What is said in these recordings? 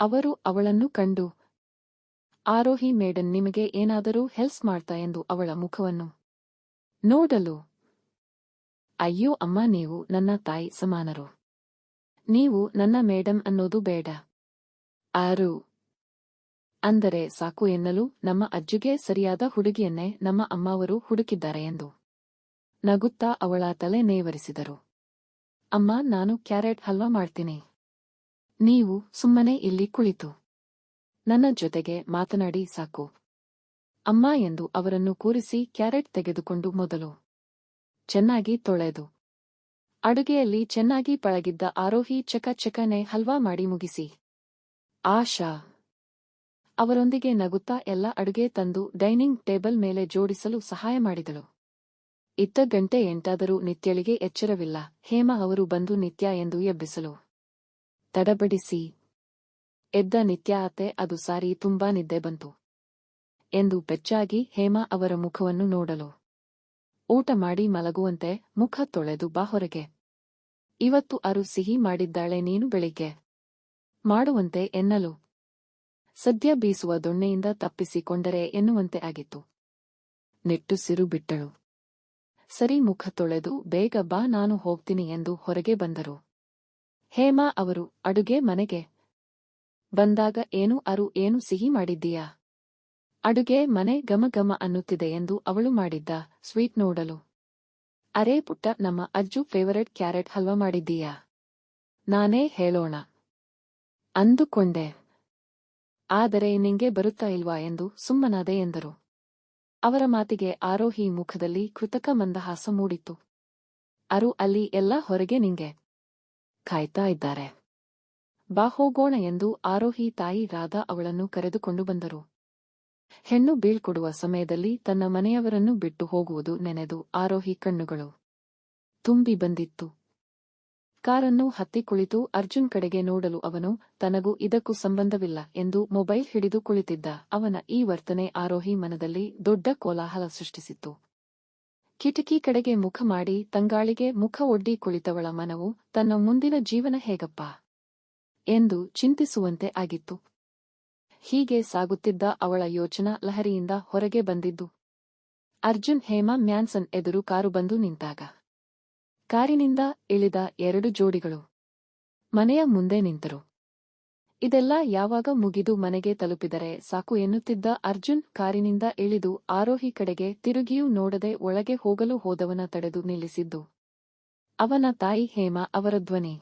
ಅವರು ಅವಳನ್ನು ಕಂಡು, ಆರೋಹಿ ಮೇಡನ್ ನಿಮಗೆ ಏನಾದರೂ ಹೆಲ್ಸ್ ಮಾಡ್ತಾ ಎಂದು ಅವಳ ಮುಖವನ್ನು ನೋಡಲು. ಅಯ್ಯೋ ಅಮ್ಮ, ನೀವು ನನ್ನ ತಾಯಿ ಸಮಾನರು. ನೀವು ನನ್ನ ಮೇಡಂ ಅನ್ನೋದು ಬೇಡ. ಆರು. ಅಂದರೆ ಸಾಕು ಎನ್ನಲು ನಮ್ಮ ಅಜ್ಜಿಗೆ ಸರಿಯಾದ ಹುಡುಗಿಯನ್ನೇ ನಮ್ಮ ಅಮ್ಮವರು ಹುಡುಕಿದ್ದಾರೆ ಎಂದು ನಗುತ್ತಾ ಅವಳ ತಲೆ ನೇವರಿಸಿದರು. ಅಮ್ಮ, ನಾನು ಕ್ಯಾರೆಟ್ ಹಲ್ವಾ ಮಾಡ್ತೀನಿ. ನೀವು ಸುಮ್ಮನೆ ಇಲ್ಲಿ ಕುಳಿತು. ನನ್ನ ಜೊತೆಗೆ ಮಾತನಾಡಿ ಸಾಕು. ಅಮ್ಮ ಎಂದು ಅವರನ್ನು ಕೂರಿಸಿ ಕ್ಯಾರೆಟ್ ತೆಗೆದುಕೊಂಡು ಮೊದಲು. ಚೆನ್ನಾಗಿ ತೊಳೆದು. ಅಡುಗೆಯಲ್ಲಿ ಚೆನ್ನಾಗಿ ಪಳಗಿದ್ದ ಆರೋಹಿ ಚಕ ಚಕನೆ ಹಲ್ವಾ ಮಾಡಿ ಮುಗಿಸಿ. ಆಶಾ. ಅವರೊಂದಿಗೆ ನಗುತ್ತಾ ಎಲ್ಲ ಅಡುಗೆ ತಂದು ಡೈನಿಂಗ್ ಟೇಬಲ್ ಮೇಲೆ ಜೋಡಿಸಲು ಸಹಾಯ ಮಾಡಿದಳು. ಇತ್ತ ಗಂಟೆ ಎಂಟಾದರೂ ನಿತ್ಯಳಿಗೆ ಎಚ್ಚರವಿಲ್ಲ. ಹೇಮ ಅವರು ಬಂದು ನಿತ್ಯ ಎಂದು ಎಬ್ಬಿಸಲು. ತಡಬಡಿಸಿ. ಎದ್ದ ನಿತ್ಯ ಅತ್ತೆ ಅದು ಸಾರಿ ತುಂಬಾ ನಿದ್ದೆ ಬಂತು. ಎಂದು ಬೆಚ್ಚಾಗಿ ಹೇಮಾ ಅವರ ಮುಖವನ್ನು ನೋಡಲು. ಊಟ ಮಾಡಿ ಮಲಗುವಂತೆ ಮುಖ ತೊಳೆದು ಬಾ ಹೊರಗೆ. ಇವತ್ತು ಅರು ಸಿಹಿ ಮಾಡಿದ್ದಾಳೆ ನೀನು ಬೆಳಿಗ್ಗೆ. ಮಾಡುವಂತೆ ಎನ್ನಲು. ಸದ್ಯ ಬೀಸುವ ದೊಣ್ಣೆಯಿಂದ ತಪ್ಪಿಸಿಕೊಂಡರೆ ಎನ್ನುವಂತೆ ಆಗಿತ್ತು. ನಿಟ್ಟುಸಿರು ಬಿಟ್ಟಳು. ಸರಿ ಮುಖ ತೊಳೆದು ಬೇಗ ಬಾ, ನಾನು ಹೋಗ್ತೀನಿ ಎಂದು ಹೊರಗೆ ಬಂದರು. ಹೇಮಾ ಅವರು, ಅಡುಗೆ ಮನೆಗೆ ಬಂದಾಗ ಏನು ಅರು ಏನು ಸಿಹಿ ಮಾಡಿದ್ದೀಯಾ? ಅಡುಗೆ ಮನೆ ಗಮ ಅನ್ನುತ್ತಿದೆ ಎಂದು ಅವಳು ಮಾಡಿದ್ದ ಸ್ವೀಟ್ ನೋಡಲು. ಅರೇ ಪುಟ್ಟ ನಮ್ಮ ಅಜ್ಜು ಫೇವರೆಟ್ ಕ್ಯಾರೆಟ್ ಹಲ್ವಾ ಮಾಡಿದ್ದೀಯಾ? ನಾನೇ ಹೇಳೋಣ. ಅಂದುಕೊಂಡೆ. ಆದರೆ ನಿಂಗೆ ಬರುತ್ತಾ ಇಲ್ವಾ ಎಂದು ಸುಮ್ಮನಾದೆ ಎಂದರು. ಅವರ ಮಾತಿಗೆ ಆರೋಹಿ ಮುಖದಲ್ಲಿ ಕೃತಕ ಮಂದಹಾಸ ಮೂಡಿತು ಅರು ಅಲ್ಲಿ ಎಲ್ಲ ಹೊರಗೆ ನಿಂಗೆ. ಕಾಯ್ತಾ ಇದ್ದಾರೆ. ಬಾ ಹೋಗೋಣ ಎಂದು ಆರೋಹಿ ತಾಯಿ ರಾಧಾ ಅವಳನ್ನು ಕರೆದುಕೊಂಡು ಬಂದರು. ಹೆಣ್ಣು ಬೀಳ್ಕೊಡುವ ಸಮಯದಲ್ಲಿ ತನ್ನ ಮನೆಯವರನ್ನು ಬಿಟ್ಟು ಹೋಗುವುದು ನೆನೆದು ಆರೋಹಿ ಕಣ್ಣುಗಳು ತುಂಬಿ ಬಂದಿತ್ತು. ಕಾರನ್ನು ಹತ್ತಿ ಕುಳಿತು ಅರ್ಜುನ್ ಕಡೆಗೆ ನೋಡಲು ಅವನು, ತನಗೂ ಇದಕ್ಕೂ ಸಂಬಂಧವಿಲ್ಲ ಎಂದು ಮೊಬೈಲ್ ಹಿಡಿದು ಕುಳಿತಿದ್ದ ಅವನ ಈ ವರ್ತನೆ ಆರೋಹಿ ಮನದಲ್ಲಿ ದೊಡ್ಡ ಕೋಲಾಹಲ ಸೃಷ್ಟಿಸಿತ್ತು. ಕಿಟಕಿ ಕಡೆಗೆ ಮುಖ ಮಾಡಿ ತಂಗಾಳಿಗೆ ಮುಖ ಒಡ್ಡಿ ಕುಳಿತವಳ ಮನವು ತನ್ನ ಮುಂದಿನ ಜೀವನ ಹೇಗಪ್ಪ? ಎಂದು ಚಿಂತಿಸುವಂತೆ ಆಗಿತ್ತು. ಹೀಗೆ ಸಾಗುತ್ತಿದ್ದ ಅವಳ ಯೋಚನಾ ಲಹರಿಯಿಂದ ಹೊರಗೆ ಬಂದಿದ್ದು. ಅರ್ಜುನ್ ಹೇಮಾ ಮ್ಯಾನ್ಸನ್ ಎದುರು ಕಾರು ಬಂದು ನಿಂತಾಗ. ಕಾರಿನಿಂದ ಇಳಿದ ಎರಡು ಜೋಡಿಗಳು. ಮನೆಯ ಮುಂದೆ ನಿಂತರು. ಇದೆಲ್ಲ ಯಾವಾಗ ಮುಗಿದು ಮನೆಗೆ ತಲುಪಿದರೆ ಸಾಕು ಎನ್ನುತ್ತಿದ್ದ ಅರ್ಜುನ್ ಕಾರಿನಿಂದ ಇಳಿದು ಆರೋಹಿ ಕಡೆಗೆ ತಿರುಗಿಯೂ ನೋಡದೆ ಒಳಗೆ ಹೋಗಲು ಹೋದವನ ತಡೆದು ನಿಲ್ಲಿಸಿದ್ದು. ಅವನ ತಾಯಿ ಹೇಮ ಅವರ ಧ್ವನಿ.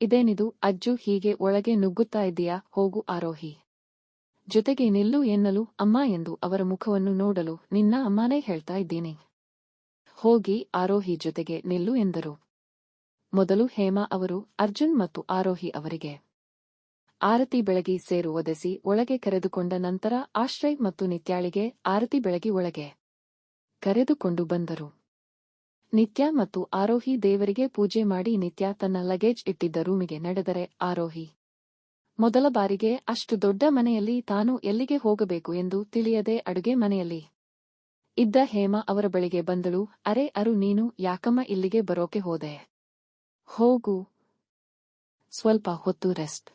ಇದೇನಿದು ಅಜ್ಜು ಹೀಗೆ ಒಳಗೆ ನುಗ್ಗುತ್ತಾ ಇದ್ದೀಯಾ ಹೋಗು ಆರೋಹಿ. ಜೊತೆಗೆ ನಿಲ್ಲು ಎನ್ನಲು ಅಮ್ಮ ಎಂದು ಅವರ ಮುಖವನ್ನು ನೋಡಲು ನಿನ್ನ ಅಮ್ಮನೇ ಹೇಳ್ತಾ ಇದ್ದೀನಿ. ಹೋಗಿ ಆರೋಹಿ ಜೊತೆಗೆ ನಿಲ್ಲು ಎಂದರು. ಮೊದಲು ಹೇಮಾ ಅವರು, ಅರ್ಜುನ್ ಮತ್ತು ಆರೋಹಿ ಅವರಿಗೆ. ಆರತಿ ಬೆಳಗಿ ಸೇರು ಒದೆಸಿ ಒಳಗೆ ಕರೆದುಕೊಂಡ ನಂತರ ಆಶ್ರಯ್ ಮತ್ತು ನಿತ್ಯಾಳಿಗೆ ಆರತಿ ಬೆಳಗಿ ಒಳಗೆ ಕರೆದುಕೊಂಡು ಬಂದರು. ನಿತ್ಯ ಮತ್ತು ಆರೋಹಿ ದೇವರಿಗೆ ಪೂಜೆ ಮಾಡಿ ನಿತ್ಯ ತನ್ನ ಲಗೇಜ್ ಇಟ್ಟಿದ್ದ ರೂಮಿಗೆ ನಡೆದರೆ ಆರೋಹಿ, ಮೊದಲ ಬಾರಿಗೆ ಅಷ್ಟು ದೊಡ್ಡ ಮನೆಯಲ್ಲಿ ತಾನು ಎಲ್ಲಿಗೆ ಹೋಗಬೇಕು ಎಂದು ತಿಳಿಯದೆ ಅಡುಗೆ ಮನೆಯಲ್ಲಿ ಇದ್ದ ಹೇಮ ಅವರ ಬಳಿಗೆ ಬಂದಳು, ಅರೆ ಅರು ನೀನು ಯಾಕಮ್ಮ ಇಲ್ಲಿಗೆ ಬರೋಕೆ ಹೋದೆ? ಹೋಗು. ಸ್ವಲ್ಪ ಹೊತ್ತು ರೆಸ್ಟ್.